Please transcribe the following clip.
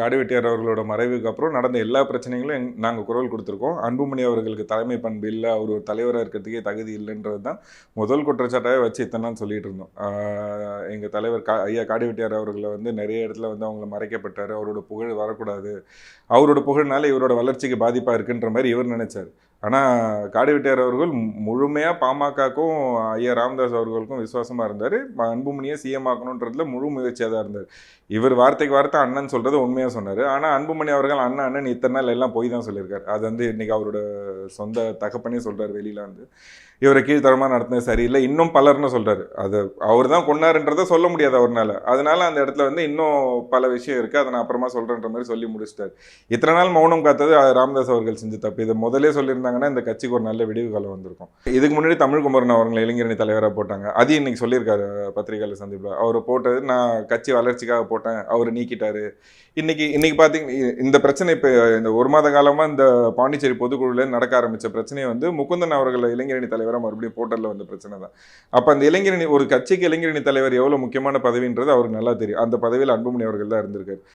காடுவெட்டியார் அவர்களோட மறைவுக்கு அப்புறம் நடந்த எல்லா பிரச்சனைகளும் நாங்கள் குரல் கொடுத்துருக்கோம். அன்புமணி அவர்களுக்கு தலைமை பண்பு இல்லை அவர் ஒரு தலைவராக இருக்கிறதுக்கே தகுதி இல்லைன்றது தான் முதல் குற்றச்சாட்டாக வச்சு இத்தனை நாள் சொல்லிட்டு இருந்தோம். எங்கள் தலைவர் கா ஐயா காடுவெட்டியார் அவர்களை வந்து நிறைய இடத்துல வந்து அவங்கள மறைக்கப்பட்டார். அவரோட புகழ் வரக்கூடாது. அவரோட புகழ்னால இவரோட வளர்ச்சிக்கு பாதிப்பாக இருக்குன்ற மாதிரி இவர் நினைச்சார். ஆனால் காடுவெட்டியார் அவர்கள் முழுமையாக பாமகக்கும் ஐயா ராமதாஸ் அவர்களுக்கும் விசுவாசமாக இருந்தார். அன்புமணியை சிஎம் ஆக்கணுன்றதுல முழு முயற்சியாக தான் இருந்தார். இவர் வார்த்தைக்கு வார்த்தை அண்ணன் சொல்கிறது உண்மையாக சொன்னார். ஆனால் அன்புமணி அவர்கள் அண்ணன் அண்ணன் இத்தனை நாள் எல்லாம் போய் தான் சொல்லியிருக்கார். அது வந்து இன்றைக்கி அவரோட சொந்த தகப்பனே சொல்கிறார் வெளியில் வந்து. இவரை கீழ்த்தரமாக நடத்தினது சரியில்லை. இன்னும் பலர்னு சொல்கிறாரு அது அவர் தான் கொண்டாருன்றதை சொல்ல முடியாது அவர்னால. அதனால அந்த இடத்துல வந்து இன்னும் பல விஷயம் இருக்குது அதை நான் அப்புறமா சொல்கிறேன்ற மாதிரி சொல்லி முடிச்சிட்டார். இத்தனை நாள் மௌனம் காத்தது ராமதாஸ் அவர்கள் செஞ்ச தப்பு. இதை முதலே இருந்தாங்கன்னா இந்த கட்சிக்கு ஒரு நல்ல விடிவு காலம் வந்திருக்கும். இதுக்கு முன்னாடி தமிழ் குமரன் அவர்களை இளைஞரணி தலைவராக போட்டாங்க. அதையும் இன்னைக்கு சொல்லியிருக்காரு பத்திரிகையில் சந்திப்பில். அவர் போட்டது நான் கட்சி வளர்ச்சிக்காக போட்டேன் அவர் நீக்கிட்டாரு. இன்னைக்கு இன்னைக்கு பார்த்தீங்கன்னா இந்த பிரச்சனை இப்போ இந்த ஒரு மாத காலமாக இந்த பாண்டிச்சேரி பொதுக்குழுவில் நடக்க ஆரம்பித்த பிரச்சனையை வந்து முகுந்தன் அவர்களை இளைஞரணி தலைவராக மறுபடியும் போட்டரில் வந்த பிரச்சனை தான். அப்போ அந்த இளைஞரணி ஒரு கட்சிக்கு இளைஞரணி தலைவர் எவ்வளோ முக்கியமான பதவின்றது அவருக்கு நல்லா தெரியும். அந்த பதவியில் அன்புமணி அவர்கள் தான் இருந்திருக்காரு.